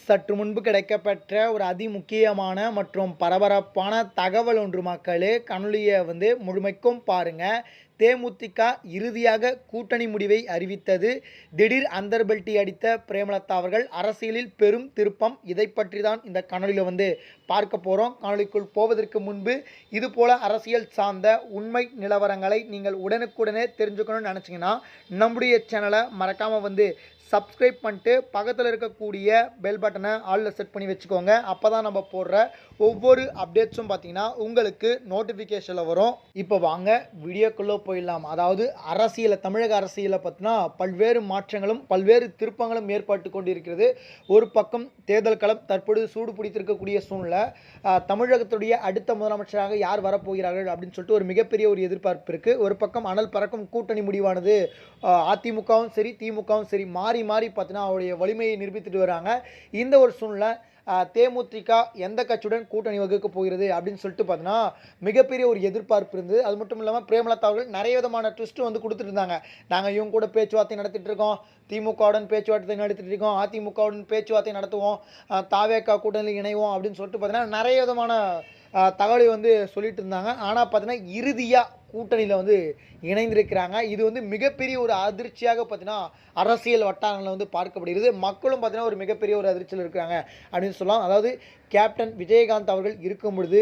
சற்று முன்பு கிடைக்கப்பெற்ற ஒரு அதிமுக்கியமான மற்றும் பரபரப்பான தகவல் ஒன்று மக்களே. கணொலியை வந்து முழுமைக்கும் பாருங்க. தேமுதிக இறுதியாக கூட்டணி முடிவை அறிவித்தது. திடீர் அந்தர்பல்ட்டி அடித்த பிரேமலதா அவர்கள் அரசியலில் பெரும் திருப்பம். இதை பற்றி தான் இந்த காணொளியில் வந்து பார்க்க போகிறோம் காணொளிக்குள் போவதற்கு முன்பு இது போல அரசியல் சார்ந்த உண்மை நிலவரங்களை நீங்கள் உடனுக்குடனே தெரிஞ்சுக்கணும்னு நினச்சிங்கன்னா நம்முடைய சேனலை மறக்காமல் வந்து சப்ஸ்கிரைப் பண்ணிட்டு பக்கத்தில் இருக்கக்கூடிய பெல் பட்டனை ஆளில் செட் பண்ணி வச்சுக்கோங்க. அப்போ தான் நம்ம போடுற ஒவ்வொரு அப்டேட்ஸும் பார்த்தீங்கன்னா உங்களுக்கு நோட்டிஃபிகேஷனில் வரும். இப்போ வாங்க வீடியோக்குள்ளே போயிடலாம். அதாவது அரசியலை தமிழக அரசியலை பார்த்தினா பல்வேறு மாற்றங்களும் பல்வேறு திருப்பங்களும் ஏற்பட்டு கொண்டிருக்கிறது. ஒரு பக்கம் தேர்தல் களம் தற்பொழுது சூடு பிடித்திருக்கக்கூடிய சூழ்நிலை. தமிழகத்துடைய அடுத்த முதலமைச்சராக யார் வரப்போகிறார்கள் அப்படின்னு சொல்லிட்டு ஒரு மிகப்பெரிய ஒரு எதிர்பார்ப்பு இருக்குது ஒரு பக்கம் அனல் பறக்கும் கூட்டணி முடிவானது. அதிமுகவும் சரி திமுகவும் சரி மாறி மாறி பார்த்தினா அவருடைய வலிமையை நிரூபித்துட்டு வராங்க. இந்த ஒரு சூழ்நிலை தேமுதிக எந்த கட்சியுடன் கூட்டணி வகுக்க போகிறது அப்படின்னு சொல்லிட்டு பார்த்தோன்னா மிகப்பெரிய ஒரு எதிர்பார்ப்பு இருந்தது. அது மட்டும் இல்லாமல் பிரேமலதா அவர்கள் நிறைய விதமான ட்விஸ்ட்டு வந்து கொடுத்துருந்தாங்க நாங்கள் இவங்க கூட பேச்சுவார்த்தை நடத்திட்டு இருக்கோம். திமுகவுடன் பேச்சுவார்த்தை நடத்திட்டு இருக்கோம். அதிமுகவுடன் பேச்சுவார்த்தை நடத்துவோம். தாவேக்கா தாவேகா கூட்டணியில் இணைவோம் அப்படின்னு சொல்லிட்டு பார்த்தீங்கன்னா நிறைய விதமான தகவலை வந்து சொல்லிட்டு இருந்தாங்க ஆனால் பார்த்தீங்கன்னா இறுதியாக கூட்டணியில் வந்து இணைந்திருக்கிறாங்க. இது வந்து மிகப்பெரிய ஒரு அதிர்ச்சியாக பார்த்தீங்கன்னா அரசியல் வட்டாரங்களில் வந்து பார்க்கப்படுகிறது. மக்களும் பார்த்தீங்கன்னா ஒரு மிகப்பெரிய ஒரு அதிர்ச்சியில் இருக்கிறாங்க அப்படின்னு சொல்லலாம். அதாவது கேப்டன் விஜயகாந்த் அவர்கள் இருக்கும் பொழுது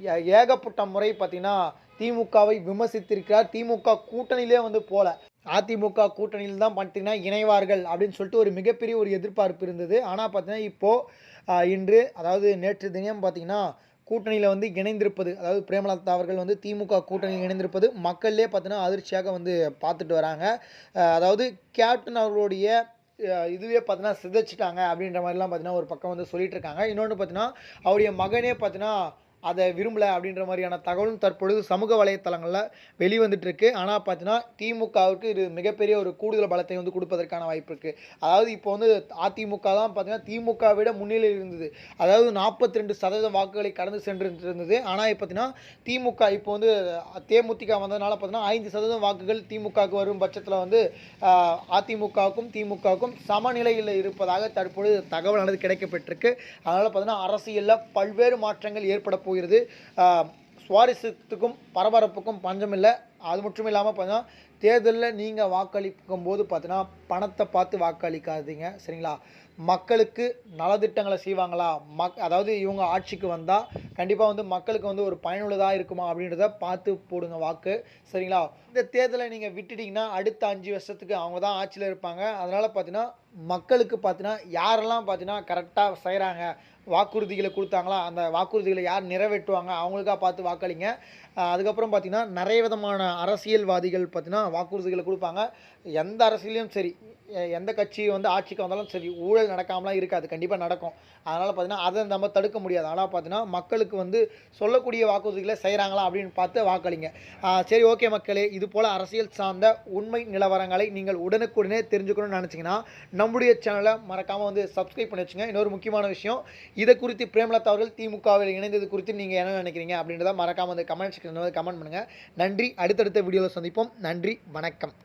ஏ- ஏகப்பட்ட முறை பார்த்தீங்கன்னா திமுகவை விமர்சித்திருக்கிறார். திமுக கூட்டணியிலே வந்து போல. அதிமுக கூட்டணியில் தான் பார்த்தீங்கன்னா இணைவார்கள் அப்படின்னு சொல்லிட்டு ஒரு மிகப்பெரிய ஒரு எதிர்பார்ப்பு இருந்தது. ஆனால் பார்த்தீங்கன்னா இப்போது இன்று அதாவது நேற்று தினம் பார்த்தீங்கன்னா கூட்டணியில் வந்து இணைந்திருப்பது அதாவது பிரேமலதா அவர்கள் வந்து திமுக கூட்டணியில் இணைந்திருப்பது மக்கள்லேயே பார்த்தீங்கன்னா அதிர்ச்சியாக வந்து பார்த்துட்டு வராங்க. அதாவது கேப்டன் அவர்களுடைய இதுவே பார்த்தீங்கன்னா சிதைச்சிட்டாங்க அப்படின்ற மாதிரிலாம் பார்த்தீங்கன்னா ஒரு பக்கம் வந்து சொல்லிட்டு இருக்காங்க. இன்னொன்று பார்த்தீங்கன்னா அவருடைய மகனே பார்த்தீங்கன்னா அதை விரும்பலை அப்படின்ற மாதிரியான தகவலும் தற்பொழுது சமூக வலைத்தளங்களில் வெளிவந்துட்டு இருக்கு ஆனால் பார்த்தீங்கன்னா திமுகவுக்கு இது மிகப்பெரிய ஒரு கூடுதல் பலத்தை வந்து கொடுப்பதற்கான வாய்ப்பு இருக்குது அதாவது இப்போ வந்து அதிமுக தான் பார்த்தீங்கன்னா திமுக விட முன்னிலையில் இருந்தது. அதாவது நாற்பத்தி ரெண்டு சதவீத வாக்குகளை கடந்து சென்று இருந்தது ஆனால் இப்போ பார்த்தீங்கன்னா திமுக இப்போ வந்து தேமுதிக வந்ததுனால பார்த்தீங்கன்னா ஐந்து சதவீதம் வாக்குகள் திமுகவுக்கு வரும் பட்சத்தில் வந்து அதிமுகவுக்கும் திமுகவுக்கும் சமநிலையில் இருப்பதாக தற்பொழுது தகவலானது கிடைக்கப்பட்டிருக்கு. அதனால் பார்த்தீங்கன்னா அரசியலில் பல்வேறு மாற்றங்கள் ஏற்பட போகிறது போகிறது. சுவாரஸ்யத்துக்கும் பரபரப்புக்கும் பஞ்சமில்லை. அது மட்டும் இல்லாமல் பார்த்தீங்கன்னா தேர்தலில் நீங்கள் வாக்களிக்கும் போது பார்த்தீங்கன்னா பணத்தை பார்த்து வாக்களிக்காதீங்க. சரிங்களா? மக்களுக்கு நலத்திட்டங்களை செய்வாங்களா? மக் அதாவது இவங்க ஆட்சிக்கு வந்தால் கண்டிப்பாக வந்து மக்களுக்கு வந்து ஒரு பயனுள்ளதாக இருக்குமா அப்படின்றத பார்த்து போடுங்க வாக்கு. சரிங்களா? இந்த தேர்தலை நீங்கள் விட்டுட்டிங்கன்னா அடுத்த அஞ்சு வருஷத்துக்கு அவங்க தான் ஆட்சியில் இருப்பாங்க. அதனால் பார்த்தீங்கன்னா மக்களுக்கு பார்த்தீங்கன்னா யாரெல்லாம் பார்த்தீங்கன்னா கரெக்டாக செய்கிறாங்க வாக்குறுதிகளை கொடுத்தாங்களா அந்த வாக்குறுதிகளை யார் நிறைவேற்றுவாங்க அவங்களுக்காக பார்த்து வாக்களிங்க. அதுக்கப்புறம் பார்த்தீங்கன்னா நிறைய விதமான அரசியல்வாதிகள் பார்த்தீங்கன்னா வாக்குறுதிகளை கொடுப்பாங்க. எந்த அரசியலையும் சரி எந்த கட்சி வந்து ஆட்சிக்கு வந்தாலும் சரி ஊழல் நடக்காமலாம் இருக்காது கண்டிப்பாக நடக்கும். அதனால் பார்த்தீங்கன்னா அதை நம்ம தடுக்க முடியாது. ஆனால் பார்த்தீங்கன்னா மக்களுக்கு வந்து சொல்லக்கூடிய வாக்குறுதிகளை செய்கிறாங்களா அப்படின்னு பார்த்து வாக்களிங்க. சரி ஓகே மக்களே. இது போல் அரசியல் சார்ந்த உண்மை நிலவரங்களை நீங்கள் உடனுக்குடனே தெரிஞ்சுக்கணும்னு நினச்சிங்கன்னா நம்முடைய சேனலை மறக்காமல் வந்து சப்ஸ்கிரைப் பண்ணி வச்சுங்க. இன்னொரு முக்கியமான விஷயம் இதை குறித்து பிரேமலதா அவர்கள் திமுகவில் இணைந்தது குறித்து நீங்கள் என்ன நினைக்கிறீங்க அப்படின்றத மறக்காமல் வந்து கமெண்ட் செக்ஷன் வந்து கமெண்ட் பண்ணுங்கள் நன்றி. அடுத்தடுத்த வீடியோவில் சந்திப்போம். நன்றி. வணக்கம்.